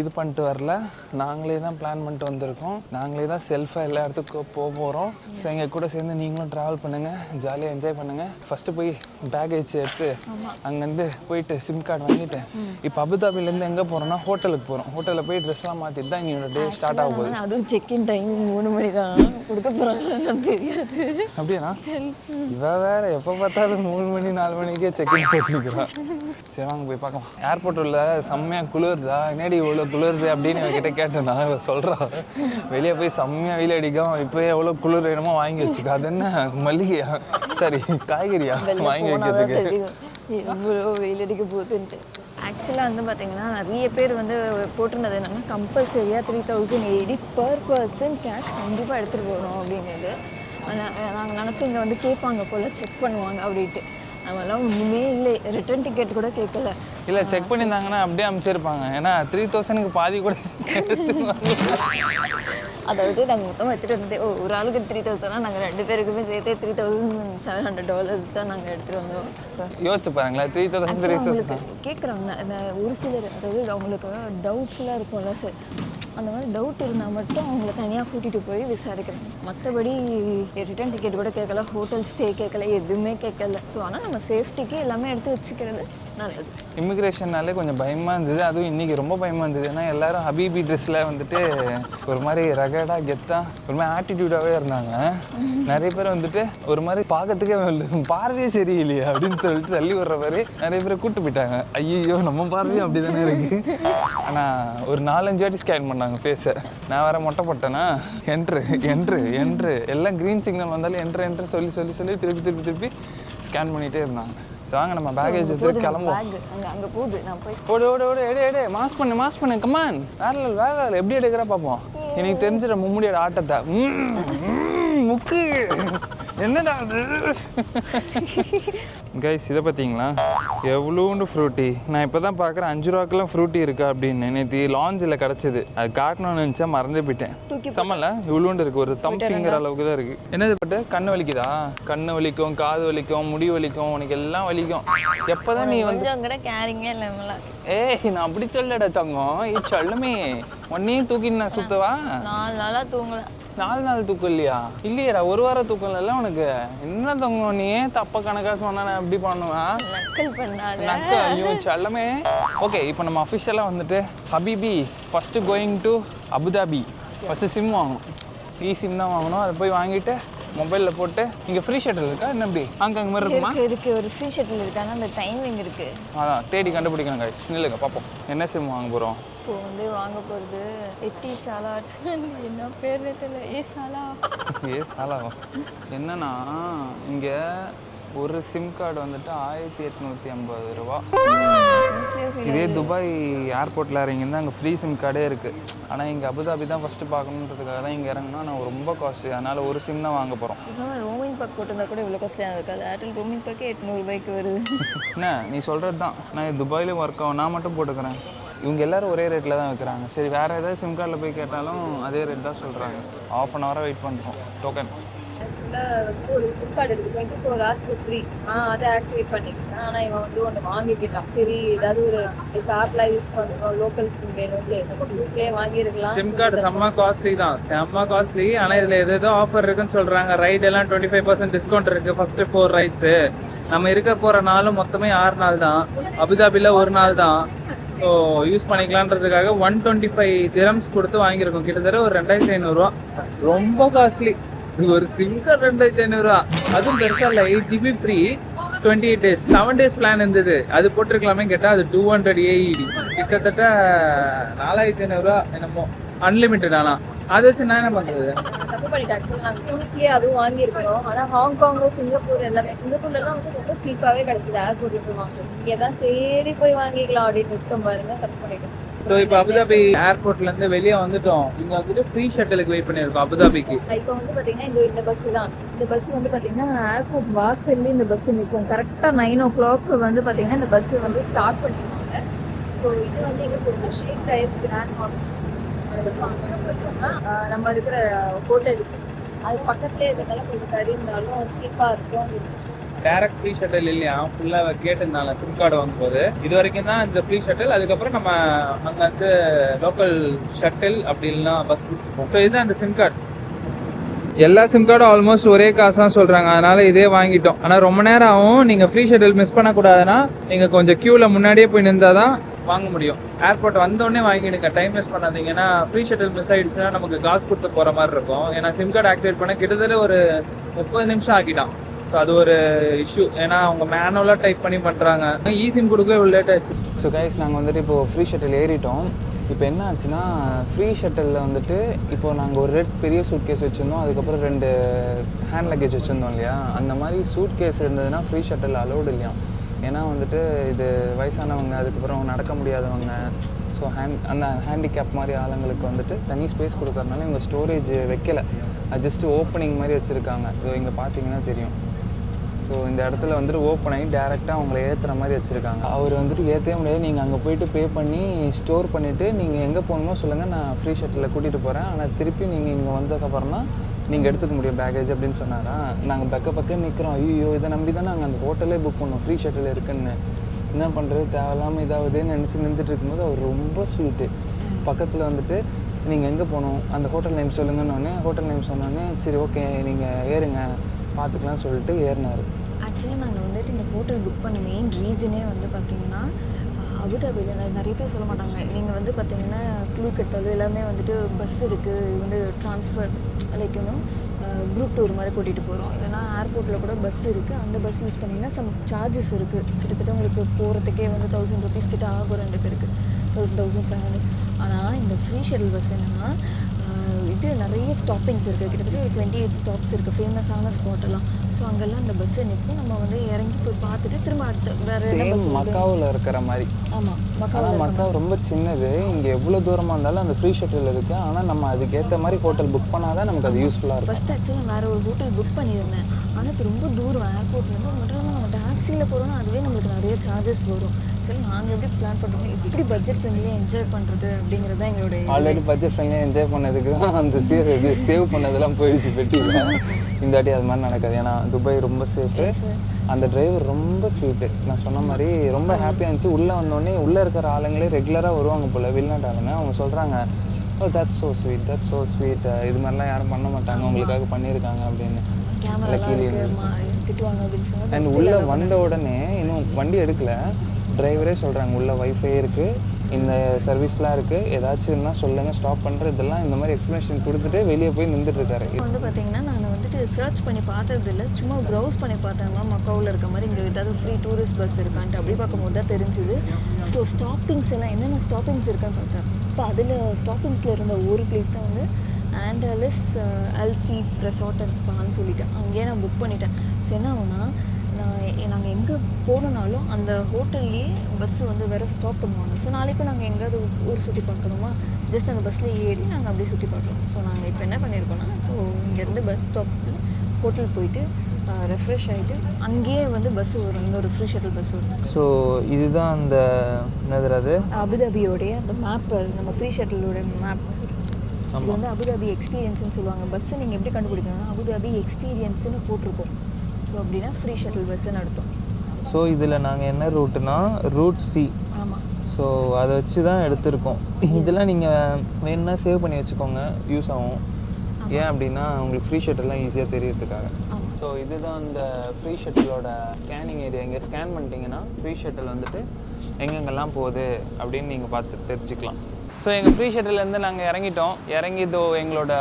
இது பண்ணிட்டு வரல. நாங்களே தான் பிளான் பண்ணிட்டு வந்திருக்கோம். நாங்களே தான் செல்ஃபாக எல்லா இடத்துக்கும் போக போகிறோம் ஸோ எங்கள் கூட சேர்ந்து நீங்களும் ட்ராவல் பண்ணுங்கள் ஜாலியாக என்ஜாய் பண்ணுங்கள் ஃபஸ்ட்டு போய் பேக்கேஜ் எடுத்து அங்கேருந்து போயிட்டு சிம் கார்டு வாங்கிட்டு இப்போ அபுதாபிலேருந்து எங்கே போகிறோம்னா ஹோட்டலுக்கு போகிறோம் ஹோட்டலில் போய் ட்ரெஸ்லாம் மாற்றிட்டு தான் என்னோட டே ஸ்டார்ட் ஆக போகுது. அதுவும் செக்இன் டைம் மூணு மணி தான் கொடுக்க போகிறாங்கன்னு தெரியாது. அப்படியா? இவ வேற எப்போ பார்த்தாலும் மூணு மணி நாலு மணிக்கே செக்இன் போட்டுருக்குறான் சரி வாங்க போய் பார்க்கலாம். ஏர்போர்ட் உள்ள செம்மையாக குளிருதா? என்னடி இவ்வளோ குளிருது அப்படின்னு என்கிட்ட கேட்டேன். நான் இவ சொல்கிறா வெளியே போய் செம்மையாக வெயில் அடிக்கும். இப்போ எவ்வளோ குளிர் வேணுமோ வாங்கி வச்சுக்க. அது என்ன? மல்லிகையா? சரி காய்கறியா? வாங்கி வைக்கிறதுக்கு. எவ்வளோ வெயில் அடிக்க போகுதுன்ட்டு. ஆக்சுவலாக வந்து பார்த்தீங்கன்னா நிறைய பேர் வந்து போட்டிருந்தது என்னன்னா கம்பல்சரியாக three thousand eighty per person cash கண்டிப்பாக எடுத்துகிட்டு போகணும் அப்படிங்கிறது நாங்கள் நினச்சோம் இங்கே வந்து கேட்பாங்க போல் செக் பண்ணுவாங்க அப்படின்ட்டு. நம்மலாம் ஒன்றுமே இல்லை. ரிட்டர்ன் டிக்கெட் கூட கேட்கல. இல்லை செக் பண்ணியிருந்தாங்கன்னா அப்படியே அமைச்சிருப்பாங்க. ஏன்னா த்ரீ தௌசண்ட்க்கு பாதி கூட [LAUGHS] அதாவது நாங்கள் மொத்தமாக எடுத்துகிட்டு வந்து ஓ ஒரு ஆளுக்கு த்ரீ தௌசண்ட்னா நாங்கள் ரெண்டு பேருக்குமே சேர்த்தே three thousand seven hundred dollars தான் நாங்கள் எடுத்துகிட்டு வந்தோம். யோசிச்சு பாருங்களேன் த்ரீ தௌசண்ட் த்ரீ கேட்குறாங்க ஒரு சிலர் அதாவது அவங்களுக்கு டவுட்ஃபுல்லாக இருக்கும்ல சார் அந்த மாதிரி டவுட் இருந்தால் மட்டும் அவங்கள தனியாக கூட்டிகிட்டு போய் விசாரிக்கிறாங்க மற்றபடி ரிட்டர்ன் டிக்கெட் கூட கேட்கல ஹோட்டல் ஸ்டே கேட்கல எதுவுமே கேட்கல ஸோ ஆனால் நம்ம சேஃப்டிக்கு எல்லாமே எடுத்து வச்சுக்கிறது நல்லது இமிக்ரேஷன்னாலே கொஞ்சம் பயமாக இருந்தது. அதுவும் இன்றைக்கி ரொம்ப பயமாக இருந்தது. ஏன்னா எல்லாரும் ஹபீபி ட்ரெஸ்ஸில் வந்துட்டு ஒரு மாதிரி ரகடாக கெத்தாக ஒரு மாதிரி ஆட்டிடியூடாகவே இருந்தாங்க. நிறைய பேர் வந்துட்டு ஒரு மாதிரி பார்க்கறதுக்கே இல்லை, பார்வையே சரியில்லையே அப்படின்னு சொல்லிட்டு தள்ளி விடுற மாதிரி நிறைய பேர் கூட்டு போயிட்டாங்க. ஐயோ நம்ம பார்வையும் அப்படி தானே இருக்குது ஆனால் ஒரு நாலஞ்சு வாட்டி ஸ்கேன் பண்ணாங்க ஃபேஸை நான் வேற மொட்டை போட்டேன்னா என்ட்ரு என்ட்ரு என்ட்ரு எல்லாம் க்ரீன் சிக்னல் வந்தாலும் என்ட்ரு என்ட்ரு சொல்லி சொல்லி சொல்லி திருப்பி திருப்பி திருப்பி ஸ்கேன் பண்ணிகிட்டே இருந்தாங்க. வாங்க நம்ம பேகேஜ் எடுத்து கிளம்புவோம். அங்கே அங்கே போகுது நான் போய் ஓடு ஓடு ஓடு எடு எடு மாஸ் பண்ணு மாஸ் பண்ணு கமான் வேற level, வேற level. எப்படி எடுக்கிறா பார்ப்போம் எனக்கு தெரிஞ்சிட மும்முடியோட ஆட்டத்தை. முக்கு. என்னடா கைஸ் இதை பார்த்தீங்களா? எவ்வளோண்டு ஃப்ரூட்டி நான் இப்போ தான் பார்க்குறேன் அஞ்சு ரூபாக்கெல்லாம் ஃப்ரூட்டி இருக்கா அப்படின்னு. நேற்று லாஞ்சில் கிடச்சிது. அது காட்டணும்னு நினச்சா மறந்தே போயிட்டேன். சமல்ல இவ்வளோண்டு இருக்குது ஒரு தம் ஃபிங்கர் அளவுக்கு தான் இருக்குது என்னது பட்டு? கண்ணு வலிக்குதா? கண்ணு வலிக்கும் காது வலிக்கும் முடி வலிக்கும் உனக்கு எல்லாம் வலிக்கும். எப்போ தான் நீ வந்து கொஞ்சம் கூட கேரிங்கே இல்லாமல ஏய் நான் அப்படி சொல்லடா தங்கம். ஏ சொல்லுமே. உன்னையும் தூக்கிட்டு நான் சுத்தவா? நாலு நாளாக தூங்கல. நாலு நாள் தூக்கம் இல்லையா? இல்லையடா ஒரு வாரம் தூக்கம் இல்லைல்ல உனக்கு? என்ன தங்கம் நீ தப்ப கணக்கா சொன்னா நான் எப்படி பண்ணுவேன் நக்கல் பண்ணாத. நக்கு ஐயோ செல்லமே. ஓகே இப்போ நம்ம அஃபிஷியலாக வந்துட்டு habibi first going to Abu Dhabi. First SIM வாங்கணும். இ சிம் தான் வாங்கணும். அதை போய் வாங்கிட்டு மொபைலில் போட்டு இங்கே ஃப்ரீ ஷட்டில் இருக்கா? என்ன எப்படி அங்கே அங்கே மாதிரி இருக்குமா? இருக்கு ஒரு ஃப்ரீ ஷட்டில் இருக்கு ஆனால் அந்த டைமிங் இருக்கு. அதான் தேடி கண்டுபிடிக்கணும் guys. நில்லுங்க பார்ப்போம் என்ன சிம் வாங்க போகிறோம் இப்போ வந்து வாங்க போகிறது எட்டி சாலாட். என்ன பேர் தெரியல. ஏ சாலா. ஏ சாலாவா என்னன்னா இங்கே ஒரு சிம் கார்டு வந்துட்டு ஆயிரத்தி எட்நூற்றி ஐம்பது ரூபா. இதே துபாய் ஏர்போர்ட்டில் இறங்கியிருந்தா அங்கே ஃப்ரீ சிம் கார்டே இருக்குது ஆனால் இங்கே அபுதாபி தான் ஃபஸ்ட்டு பார்க்கணுன்றதுக்காக தான் இங்கே இறங்கினா நான் ரொம்ப காஸ்ட்லி அதனால் ஒரு சிம் தான் வாங்க போகிறோம் ரோமிங் பேக் போட்டிருந்தா கூட இவ்வளோ காஸ்ட்லியாக இருக்காது ஏர்டெல் ரோமிங் பேக்கே எட்நூறுபாய்க்கு வருது. என்ன? நீ சொல்கிறது தான் நான் துபாயிலே ஒர்க் ஆகும். நான் மட்டும் போட்டுக்கிறேன். இவங்க எல்லாரும் ஒரே ரேட்டில் தான் வைக்கிறாங்க. சரி வேறு ஏதாவது சிம் கார்டில் போய் கேட்டாலும் அதே ரேட் தான் சொல்கிறாங்க ஆஃப் அன் ஹவராக வெயிட் பண்ணுறோம் டோக்கன் ஒரு சிம் கார்டு இருக்கு டுவெண்ட்டி ஃபோர் ஹவர்ஸ்க்கு ஃப்ரீ ஆ அதை ஆக்டிவேட் பண்ணிக்கிட்டேன். ஆனால் இவன் வந்து ஒன்று வாங்கிக்கிட்டான். சரி ஏதாவது ஒரு இப்போ ஆப்லாம் யூஸ் பண்ணுறோம் லோக்கல் சிம் நம்ம வீட்லேயே வாங்கியிருக்கலாம் சிம் கார்டு செம்ம காஸ்ட்லி தான். செம்ம காஸ்ட்லி ஆனா இதுல எது ஏதோ ஆஃபர் இருக்குன்னு சொல்றாங்க. ரைட் எல்லாம் டுவெண்ட்டி ஃபைவ் பர்சன்ட் டிஸ்கவுண்ட் இருக்கு. ஃபர்ஸ்ட் ஃபோர் ரைட்ஸ் நம்ம இருக்க போற நாளும் மொத்தமே ஆறு நாள் தான். அபுதாபில ஒரு நாள் தான். ஸோ யூஸ் பண்ணிக்கலான்றதுக்காக ஒன் டுவெண்ட்டி ஃபைவ் திரம்ஸ் கொடுத்து வாங்கியிருக்கோம். கிட்டத்தட்ட ஒரு ரெண்டாயிரத்தி ஐநூறுரூவா ரொம்ப காஸ்ட்லி ஒரு சிம் கார்டு ரெண்டாயிரத்தி ஐநூறுரூவா அதுவும் பெருசாக இல்லை. Eight GB free twenty eight days seven days plan இருந்தது. அது போட்டிருக்கலாமே கேட்டால் அது டூ ஹண்ட்ரட் ஏஇடி கிட்டத்தட்ட நாலாயிரத்தி ஐநூறுரூவா என்னமோ. அன்லிமிட்டட் ஆனால் அதை வச்சு நான் என்ன பண்ணுறது ஆக்சுவலி நாங்கள் வீட்லேயே அதுவும் வாங்கியிருக்கோம் ஆனால் ஹாங்காங் சிங்கப்பூர் எல்லாமே சிங்கப்பூர்லாம் வந்து ரொம்ப சீப்பாகவே கிடச்சிது போய் வாங்குறது. இங்கே தான் சரி போய் வாங்கிக்கலாம் அப்படின்னு விட்டோம் பாருங்க தப்பு பண்ணிட்டோம். ஸோ இப்போ அபுதாபி ஏர்போர்ட்ல இருந்து வெளியே வந்துட்டோம். இங்க வந்துட்டு ஃப்ரீ ஷட்டிலுக்கு வெயிட் பண்ணியிருக்கோம் அபுதாபிக்கு. இப்போ வந்து பாத்தீங்கன்னா இந்த இந்த பஸ் தான். இந்த பஸ் வந்து பாத்தீங்கன்னா ஏர்போர்ட் வாசல்ல இந்த பஸ் நிற்கும் கரெக்டாக நைன் ஓ கிளாக் வந்து பாத்தீங்கன்னா இந்த பஸ் வந்து ஸ்டார்ட் பண்ணிடுவாங்க. ஸோ இது வந்து எங்க போகணும் ஷேக் சையத் கிராண்ட் ஹாஸ்பிட்டல் நம்ம இருக்கிற ஹோட்டல் அது பக்கத்துலேயே இருக்கிறதால கொஞ்சம் சரி இருந்தாலும் சீப்பாக இருக்கும் டேரக்ட் ஃப்ரீ ஷட்டில் இல்லையா ஃபுல்லாக கேட்டிருந்தாங்க சிம் கார்டு வாங்கும்போது. இது வரைக்கும் தான் இந்த ஃப்ரீ ஷட்டில் அதுக்கப்புறம் நம்ம அங்கே வந்து லோக்கல் ஷட்டில் அப்படி இல்லைன்னா பஸ் ஸோ இதுதான் அந்த சிம் கார்டு எல்லா சிம் கார்டும் ஆல்மோஸ்ட் ஒரே காசு தான் சொல்கிறாங்க அதனால இதே வாங்கிட்டோம். ஆனால் ரொம்ப நேரம் ஆகும். நீங்கள் ஃப்ரீ ஷட்டில் மிஸ் பண்ணக்கூடாதுன்னா நீங்கள் கொஞ்சம் க்யூவில் முன்னாடியே போய் நின்றால் தான் வாங்க முடியும். ஏர்போர்ட் வந்தோடனே வாங்கிடுங்க. டைம் வேஸ்ட் பண்ணாதீங்க. ஏன்னா ஃப்ரீ ஷட்டில் மிஸ் ஆயிடுச்சுன்னா நமக்கு காசு கொடுத்து போகிற மாதிரி இருக்கும். ஏன்னா சிம் கார்டு ஆக்டிவேட் பண்ண கிட்டத்தட்ட ஒரு முப்பது நிமிஷம் ஆக்கிட்டான் ஸோ அது ஒரு இஷ்யூ ஏன்னா அவங்க மேனுவலாக டைப் பண்ணி பண்ணுறாங்க இ சிம் கொடுக்க இவ்வளோ லேட் ஆயிடுச்சு. ஸோ கைஸ் நாங்கள் வந்துட்டு இப்போ ஃப்ரீ ஷட்டில் ஏறிட்டோம். இப்போ என்ன ஆச்சுன்னா ஃப்ரீ ஷட்டிலில் வந்துட்டு இப்போ நாங்கள் ஒரு ரெட் பெரிய சூட் கேஸ் வச்சுருந்தோம். அதுக்கப்புறம் ரெண்டு ஹேண்ட் லக்கேஜ் வச்சுருந்தோம் இல்லையா? அந்த மாதிரி சூட் கேஸ் இருந்ததுன்னா ஃப்ரீ ஷட்டில் அலோடு இல்லையா? ஏன்னா வந்துட்டு இது வயசானவங்க அதுக்கப்புறம் நடக்க முடியாதவங்க ஸோ ஹேண்ட் அந்த ஹேண்டிகேப் மாதிரி ஆளுங்களுக்கு வந்துட்டு தனி ஸ்பேஸ் கொடுக்கறதுனால இவங்க ஸ்டோரேஜ் வைக்கலை. அது ஜஸ்ட்டு ஓப்பனிங் மாதிரி வச்சுருக்காங்க. ஸோ இங்கே பார்த்தீங்கன்னா தெரியும். ஸோ இந்த இடத்துல வந்துட்டு ஓப்பன் ஆகி டேரெக்டாக அவங்கள ஏற்றுற மாதிரி வச்சுருக்காங்க. அவர் வந்துட்டு ஏற்றவே முடியாது. நீங்கள் அங்கே போயிட்டு பே பண்ணி ஸ்டோர் பண்ணிவிட்டு நீங்கள் எங்கே போகணுமோ சொல்லுங்கள் நான் ஃப்ரீ ஷட்டில் கூட்டிகிட்டு போகிறேன் ஆனால் திருப்பி நீங்கள் இங்கே வந்ததுக்கப்புறம் தான் நீங்கள் எடுத்துக்க முடியும் பேக்கேஜ் அப்படின்னு சொன்னாரா? நாங்கள் பக்க பக்கம் நிற்கிறோம் ஐயோ இதை நம்பி தான் நாங்கள் அந்த ஹோட்டலே புக் பண்ணோம். ஃப்ரீ ஷட்டில் இருக்குன்னு. என்ன பண்ணுறது தேவையில்லாமல் இதாகுதுன்னு நினச்சி நின்றுட்டு இருக்கும்போது அவர் ரொம்ப ஸ்வீட்டு பக்கத்தில் வந்துட்டு நீங்கள் எங்கே போகணும்? அந்த ஹோட்டல் நேம் சொல்லுங்கன்னொடனே ஹோட்டல் நேம் சொன்னோடனே சரி ஓகே நீங்கள் ஏறுங்க. பார்த்துக்கலாம்னு சொல்லிட்டு ஏறினார். ஆக்சுவலாக நாங்கள் வந்துட்டு இந்த ஹோட்டல் புக் பண்ண மெயின் ரீசனே வந்து பார்த்தீங்கன்னா அபுதாபியில் நிறைய பேர் சொல்ல மாட்டாங்க. நீங்கள் வந்து பார்த்தீங்கன்னா க்ளூ கட்டது எல்லாமே வந்துட்டு பஸ் இருக்குது வந்து ட்ரான்ஸ்ஃபர் லைக் இன்னும் குரூப் டூர் மாதிரி கூட்டிகிட்டு போகிறோம் இல்லைனா ஏர்போர்ட்டில் கூட பஸ் இருக்குது அந்த பஸ் யூஸ் பண்ணிங்கன்னா சம் சார்ஜஸ் இருக்குது கிட்டத்தட்ட உங்களுக்கு போகிறதுக்கே வந்து தௌசண்ட் ருபீஸ் கிட்ட ஆகும் ரெண்டு பேருக்கு. தௌசண்ட் தௌசண்ட் ஃபைவ் ஹண்ட்ரட் ஆனால் இந்த ஃப்ரீ ஷட்டில் பஸ் என்னென்னா இது நிறைய ஸ்டாப்பிங்ஸ் இருக்குது கிட்டத்தட்ட டுவெண்ட்டி எயிட் ஸ்டாப்ஸ் இருக்குது ஃபேமஸான ஸ்பாட்டெல்லாம் ஸோ அங்கெல்லாம் அந்த பஸ்ஸை நிற்கும் நம்ம வந்து இறங்கி போய் பார்த்துட்டு திரும்ப அடுத்த வேறு என்ன சேம் பஸ் மக்காவில் இருக்கிற மாதிரி. ஆமாம் மக்கா ஆனால் மக்காவ் ரொம்ப சின்னது. இங்கே எவ்வளோ தூரமாக இருந்தாலும் அந்த ஃப்ரீ ஷட்டில் இருக்குது ஆனால் நம்ம அதுக்கேற்ற மாதிரி ஹோட்டல் புக் பண்ணால் தான் நமக்கு அது யூஸ்ஃபுல்லாக இருக்கும். ஃபஸ்ட் ஆக்சுவலாக வேறு ஒரு ஹோட்டல் புக் பண்ணியிருந்தேன். ஆனால் அது ரொம்ப தூரம். ஏர்போர்ட்லேருந்து மட்டும் நம்ம டாக்ஸியில் போகிறோம்னா அதுவே நம்மளுக்கு நிறைய சார்ஜஸ் வரும். சரி நாங்கள் எப்படி பிளான் பண்ணுறோம் எப்படி பட்ஜெட் ஃப்ரெண்ட்லியாக என்ஜாய் பண்ணுறது அப்படிங்கிறது தான் எங்களுடைய ஆல்ரெடி பட்ஜெட் ஃப்ரெண்ட்லியாக என்ஜாய் பண்ணதுக்கு தான் அந்த சேவ் இது சேவ் பண்ணதெல்லாம் போயிடுச்சு பெட்டியில். இந்த வாட்டி அது மாதிரி நடக்காது. ஏன்னா துபாய் ரொம்ப சேஃபு அந்த டிரைவர் ரொம்ப ஸ்வீட்டு நான் சொன்ன மாதிரி ரொம்ப ஹாப்பியாக இருந்துச்சு. உள்ளே வந்தோடனே உள்ளே இருக்கிற ஆளுங்களே ரெகுலராக வருவாங்க போல். வெளிநாட்டு ஆளுங்க அவங்க சொல்கிறாங்க ஓ that's so sweet that's so sweet இது மாதிரிலாம் யாரும் பண்ண மாட்டாங்க. உங்களுக்காக பண்ணியிருக்காங்க அப்படின்னு. மா திட்டுவாங்க அப்படின்னு சொன்னால் அண்ட் உள்ளே வந்த உடனே இன்னும் வண்டி எடுக்கல. டிரைவரே சொல்கிறாங்க உள்ள வைஃபை இருக்குது இந்த சர்வீஸ்லாம் இருக்குது ஏதாச்சும் இருந்தால் சொல்லுங்கள் ஸ்டாப் பண்ணுற இதெல்லாம் இந்த மாதிரி எக்ஸ்ப்ளனேஷன் கொடுத்துட்டு வெளியே போய் நின்றுட்டு இருக்காரு. இப்போ வந்து பார்த்தீங்கன்னா நான் வந்துட்டு சர்ச் பண்ணி பார்த்தது இல்லை சும்மா ப்ரௌஸ் பண்ணி பார்த்தேன் மக்காவில் இருக்க மாதிரி இங்கே ஏதாவது ஃப்ரீ டூரிஸ்ட் பஸ் இருக்கான்ட்டு அப்படி பார்க்கும்போது தான் தெரிஞ்சுது. ஸோ ஸ்டாப்பிங்ஸ் எல்லாம் என்னென்ன ஸ்டாப்பிங்ஸ் இருக்கான்னு பார்த்தேன் இப்போ அதில் ஸ்டாப்பிங்ஸில் இருந்த ஒரு பிளேஸ் தான் வந்து ஆண்டலிஸ் அல்சி ரெசார்ட் அண்ட் ஸ்பான்னு சொல்லிட்டு அங்கேயே நான் புக் பண்ணிட்டேன். ஸோ என்ன ஆகும்னா நான் நாங்கள் எங்கே போகணுன்னாலும் அந்த ஹோட்டல்லையே பஸ்ஸு வந்து வேறு ஸ்டாப் பண்ணுவாங்க. ஸோ நாளைக்கு நாங்கள் எங்கேயாவது ஊர் சுற்றி பார்க்கணுமா? ஜஸ்ட் அந்த பஸ்ஸில் ஏறி நாங்கள் அப்படியே சுற்றி பார்க்கலாம். ஸோ நாங்கள் இப்போ என்ன பண்ணியிருக்கோம்னா இப்போது இங்கேருந்து பஸ் ஸ்டாப்பில் ஹோட்டல் போயிட்டு ரெஃப்ரெஷ் ஆகிட்டு அங்கேயே வந்து பஸ் வரும் இன்னொரு ஃப்ரீ ஷட்டில் பஸ் வரும். ஸோ இதுதான் அந்த என்னது அது? அபுதாபியோடைய அந்த மேப் நம்ம ஃப்ரீ ஷட்டிலோட மேப் இது வந்து அபுதாபி எக்ஸ்பீரியன்ஸ்னு சொல்லுவாங்க. பஸ்ஸை நீங்கள் எப்படி கண்டுபிடிக்கணும்னா அபுதாபி எக்ஸ்பீரியன்ஸ்னு போட்டிருக்கோம். ஸோ அப்படின்னா ஃப்ரீ ஷட்டில் பஸ்ஸுன்னு அர்த்தம். ஸோ இதில் நாங்கள் என்ன ரூட்னா ரூட் சி ஆமாம் ஸோ அதை வச்சு தான் எடுத்திருக்கோம் இதெல்லாம் நீங்கள் வேணும்னா சேவ் பண்ணி வச்சுக்கோங்க. யூஸ் ஆகும். ஏன் அப்படின்னா உங்களுக்கு ஃப்ரீ ஷர்ட்டெல்லாம் ஈஸியாக தெரியறதுக்காக. ஸோ இதுதான் அந்த ஃப்ரீ ஷட்டிலோட ஸ்கேனிங் ஏரியா இங்கே ஸ்கேன் பண்ணிட்டீங்கன்னா ஃப்ரீ ஷட்டில் வந்துட்டு எங்கெங்கெல்லாம் போகுது அப்படின்னு நீங்கள் பார்த்து தெரிஞ்சுக்கலாம். ஸோ எங்கள் ஃப்ரீ ஷட்டிலேருந்து நாங்கள் இறங்கிட்டோம். இறங்கி தோ எங்களோட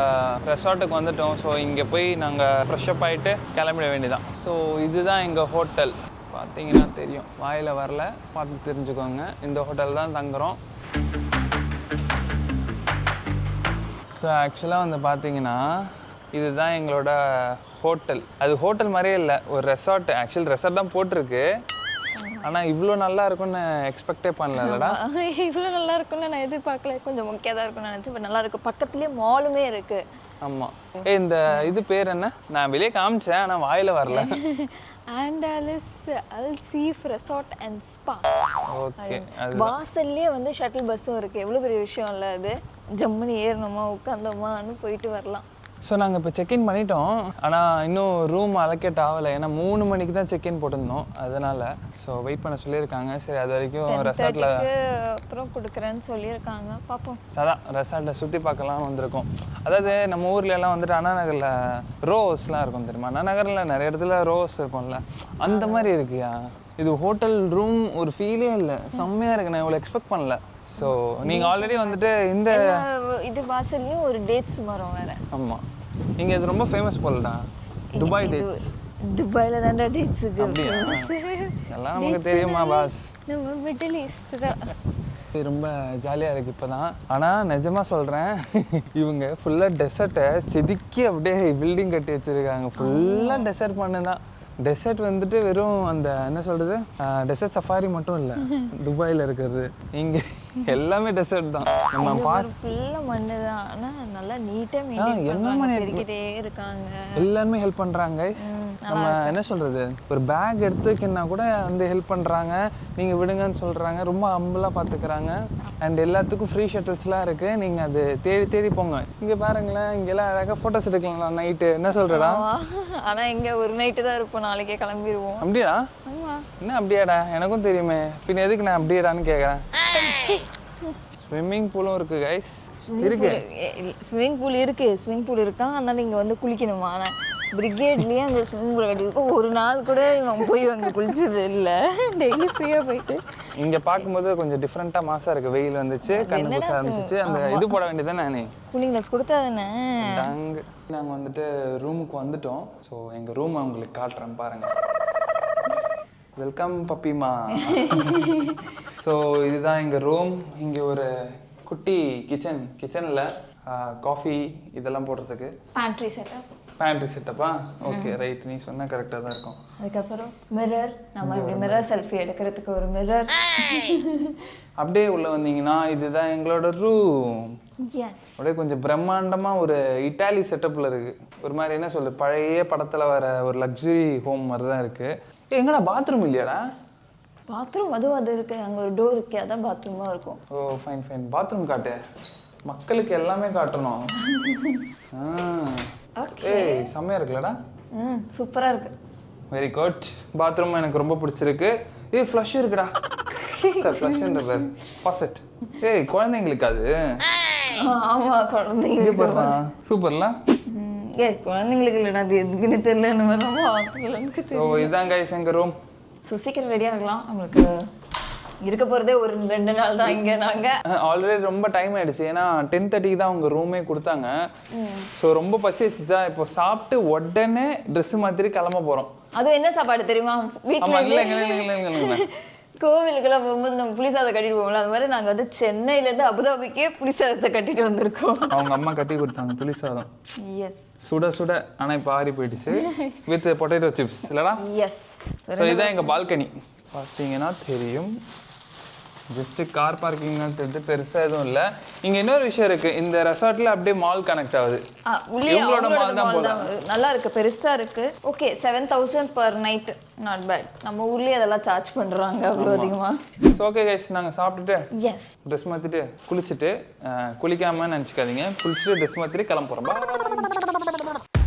ரெசார்ட்டுக்கு வந்துட்டோம். ஸோ இங்கே போய் நாங்கள் ஃப்ரெஷ்அப் ஆகிட்டு கிளம்பிட வேண்டியதான் ஸோ இதுதான் எங்கள் ஹோட்டல் பார்த்தீங்கன்னா தெரியும். வாயில் வரல. பார்த்து தெரிஞ்சுக்கோங்க. இந்த ஹோட்டல் தான் தங்குறோம். ஸோ ஆக்சுவலாக வந்து பார்த்தீங்கன்னா இதுதான் எங்களோட ஹோட்டல் அது ஹோட்டல் மாதிரியே இல்லை. ஒரு ரெசார்ட் ஆக்சுவல் ரெசார்ட் தான் போட்டிருக்கு. ஆனால் இவ்வளோ நல்லா இருக்கும்னு எக்ஸ்பெக்டே பண்ணலடா. [LAUGHS] இவ்வளோ நல்லா இருக்கும்னு நான் எதிர்பார்க்கல. கொஞ்சம் முக்கியம் தான் இருக்கும்னு நினச்சேன் இப்போ நல்லா இருக்கு. பக்கத்துலேயே மாலுமே இருக்குது ஆமாம் ஏ இந்த இது பேர் என்ன? நான் வெளியே காமிச்சேன் ஆனால் வாயில் வரல. [LAUGHS] Andalus Al Seef resort and spa. Okay வாசல்லே வந்து ஷட்டில் பஸ்ஸும் இருக்குது எவ்வளோ பெரிய விஷயம் இல்லை அது. ஜம்முன்னு ஏறணுமா உட்காந்தோமான்னு போயிட்டு வரலாம். ஸோ நாங்கள் இப்போ செக்இன் பண்ணிட்டோம். ஆனால் இன்னும் ரூம் அலோகேட் ஆகலை. ஏன்னா மூணு மணிக்கு தான் செக்இன் போட்டிருந்தோம். அதனால் ஸோ வெயிட் பண்ண சொல்லியிருக்காங்க. சரி அது வரைக்கும் ரெசார்ட்டில் அப்புறம் கொடுக்குறேன்னு சொல்லியிருக்காங்க. பார்ப்போம் அதான் ரெசார்ட்டில் சுற்றி பார்க்கலாம் வந்திருக்கோம். அதாவது நம்ம ஊர்ல எல்லாம் வந்துட்டு அண்ணா நகரில் ரோஸ்லாம் இருக்கும் தெரியுமா? அண்ணா நகரில் நிறைய இடத்துல ரோஸ் இருக்கும்ல. அந்த மாதிரி இருக்குயா? இது ஹோட்டல் ரூம் ஒரு ஃபீலே இல்லை. செம்மையாக இருக்கு. நான் இவ்வளோ எக்ஸ்பெக்ட் பண்ணல. ஸோ நீங்கள் ஆல்ரெடி வந்துட்டு இந்த இது வாசல்லையும் ஒரு டேட்ஸ் மரம் வேற. ஆமாம் இங்கே இது ரொம்ப ஃபேமஸ் போலடா. துபாய் டேட்ஸ் துபாயில் தான்டா டேட்ஸ் எல்லாம் நமக்கு தெரியுமா பாஸ்? நம்ம மிடில் ஈஸ்ட் தான். ரொம்ப ஜாலியாக இருக்குது இப்போ தான் ஆனால் நிஜமாக சொல்கிறேன் இவங்க ஃபுல்லாக டெசர்ட்டை செதுக்கி அப்படியே பில்டிங் கட்டி வச்சுருக்காங்க. ஃபுல்லாக டெசர்ட் பண்ணு தான் டெசர்ட் வந்துட்டு வெறும் அந்த என்ன சொல்கிறது டெசர்ட் சஃபாரி மட்டும் இல்லை. [LAUGHS] துபாயில் இருக்கிறது. இங்கே எல்லாமே டெசர்ட் தான். நம்ம பா ஃபுல்லாக மண்ணு தான். ஆனால் நல்லா மெயின்டைன் பண்ணுறாங்க மண்ணு? பெருக்கிட்டே இருக்காங்க. எல்லாருமே ஹெல்ப் பண்ணுறாங்க கைஸ் நம்ம என்ன சொல்கிறது ஒரு பேக் எடுத்து கூட வந்து ஹெல்ப் பண்ணுறாங்க நீங்கள் விடுங்கன்னு சொல்கிறாங்க ரொம்ப ஹம்பிளாக பார்த்துக்கிறாங்க அண்ட் எல்லாத்துக்கும் ஃப்ரீ ஷட்டில்ஸ்லாம் இருக்குது நீங்கள் அது தேடி தேடி போங்க. இங்கே பாருங்களேன் இங்கெல்லாம் அழகாக ஃபோட்டோஸ் எடுக்கலாம் நைட்டு என்ன சொல்கிறடா ஆனால் இங்கே ஒரு நைட்டு தான் இருப்போம். நாளைக்கே கிளம்பிடுவோம் அப்படியா? என்ன அப்படியாடா? எனக்கும் தெரியுமே. பின்ன எதுக்கு நான் அப்படியாடான்னு கேட்குறேன் ஸ்விம்மிங் பூலும் இருக்குது கைஸ் இருக்கு. ஸ்விம்மிங் பூல் இருக்கு. ஸ்விம்மிங் பூல் இருக்கா? அதனால இங்கே வந்து குளிக்கணுமா? ஆனால் பிரிகேட்லேயே அங்கே ஸ்விம்மிங் பூல் கட்டியிருக்கோம் ஒரு நாள் கூட இவன் போய் அங்கே குளிச்சது இல்லை. டெய்லி ஃப்ரீயாக போயிட்டு. இங்க பார்க்கும்போது கொஞ்சம் டிஃப்ரெண்டா மாசா இருக்கு. வெயில் வந்துச்சு கண்ணு கூச ஆரம்பிச்சிச்சு. அந்த இது போட வேண்டியதானே நீ? கூலிங் கிளாஸ் கொடுத்தா தானே? டாங்கு நாங்கள் வந்துட்டு ரூமுக்கு வந்துட்டோம். ஸோ எங்கள் ரூமை உங்களுக்கு காட்டுறேன் பாருங்க. வெல்கம் பப்பிமா. [LAUGHS] ஸோ இதுதான் எங்கள் ரூம் இங்கே ஒரு குட்டி கிச்சன் கிச்சனில் காஃபி இதெல்லாம் போடுறதுக்கு. பேண்ட்ரி செட்டப் பேண்ட்ரி செட்டப்பா ஓகே ரைட் நீ சொன்ன கரெக்டாக தான் இருக்கும். அதுக்கப்புறம் மிரர் நம்ம இப்படி மிரர் செல்ஃபி எடுக்கிறதுக்கு ஒரு மிரர் [LAUGHS] அப்படியே உள்ளே வந்தீங்கன்னா இதுதான் எங்களோட ரூம் எஸ் அப்படியே கொஞ்சம் பிரம்மாண்டமாக ஒரு இட்டாலி செட்டப்பில் இருக்குது ஒரு மாதிரி என்ன சொல்லு பழைய படத்தில் வர ஒரு லக்ஸுரி ஹோம் மாதிரி தான் இருக்குது எங்கடா பாத்ரூம் இல்லையாடா? பாத்ரூம் அதுவும் அது இருக்கு. அங்கே ஒரு டோர் இருக்கு. அதான் பாத்ரூமாக இருக்கும். ஓ ஃபைன் ஃபைன் பாத்ரூம் காட்டு. மக்களுக்கு எல்லாமே காட்டணும். ஏய் செம்மையா இருக்குல்லடா. ம் சூப்பராக இருக்கு. வெரி குட் பாத்ரூம் எனக்கு ரொம்ப பிடிச்சிருக்கு. ஏய் ஃப்ளஷ் இருக்குடா. சார் ஃப்ளஷ்ன்ற பேர். பாசட் ஏய் குழந்தைங்களுக்கு அது. ஆமாம் குழந்தைங்களுக்கு சூப்பர்ல? ம், ஏய் குழந்தைங்களுக்கு இல்லைடா. அது எதுக்குன்னு தெரியல. நம்ம ஆத்துலன்னு ஸோ இதான் கைஸ் எங்கள் ரூம் ஸோ சீக்கிரம் ரெடியாக இருக்கலாம். நம்மளுக்கு இருக்க போகிறதே ஒரு ரெண்டு நாள் தான் இங்கே நாங்கள் ஆல்ரெடி ரொம்ப டைம் ஆயிடுச்சு. ஏன்னா டென் தேர்ட்டிக்கு தான் அவங்க ரூமே கொடுத்தாங்க. ஸோ ரொம்ப பசிச்சிச்சா இப்போ சாப்பிட்டு உடனே ட்ரெஸ் மாத்திரி கிளம்ப போகிறோம் அதுவும் என்ன சாப்பாடு தெரியுமா? வீட்டில் கோவிலுக்கெல்லாம் போகும்போது நம்ம புளி சாதம் கட்டிட்டு போவோம்ல அது மாதிரி நாங்கள் வந்து சென்னையிலேருந்து அபுதாபிக்கே புளி சாதத்தை கட்டிட்டு வந்திருக்கோம். அவங்க அம்மா கட்டி கொடுத்தாங்க புளி சாதம் எஸ் சுட சுட ஆனால் இப்போ ஆறி போயிடுச்சு. வித் பொட்டேட்டோ சிப்ஸ் இல்லடா? எஸ் ஸோ இதான் எங்கள் பால்கனி. பார்த்தீங்கன்னா தெரியும். ஜஸ்ட்டு கார் பார்க்கிங்னு பெருசாக எதுவும் இல்லை. இங்கே இன்னொரு விஷயம் இருக்குது இந்த ரெசார்ட்டில் அப்படியே மால் கனெக்ட் ஆகுது. உள்ளே இவங்களோட mall தான் வரும். நல்லா இருக்கு. பெருசா இருக்கு. Okay seven thousand per night not bad நம்ம ஊர்லயே அதெல்லாம் சார்ஜ் பண்றாங்க அவ்வளோ அதிகமா. ஸோ ஓகே கைஸ் நாங்கள் சாப்பிட்டுட்டு எஸ் ட்ரெஸ் மாற்றிட்டு குளிச்சுட்டு அஹ், குளிக்காம நினச்சிக்காதீங்க. குளிச்சுட்டு ட்ரெஸ் மாற்றிட்டு கிளம்ப போகிறோம்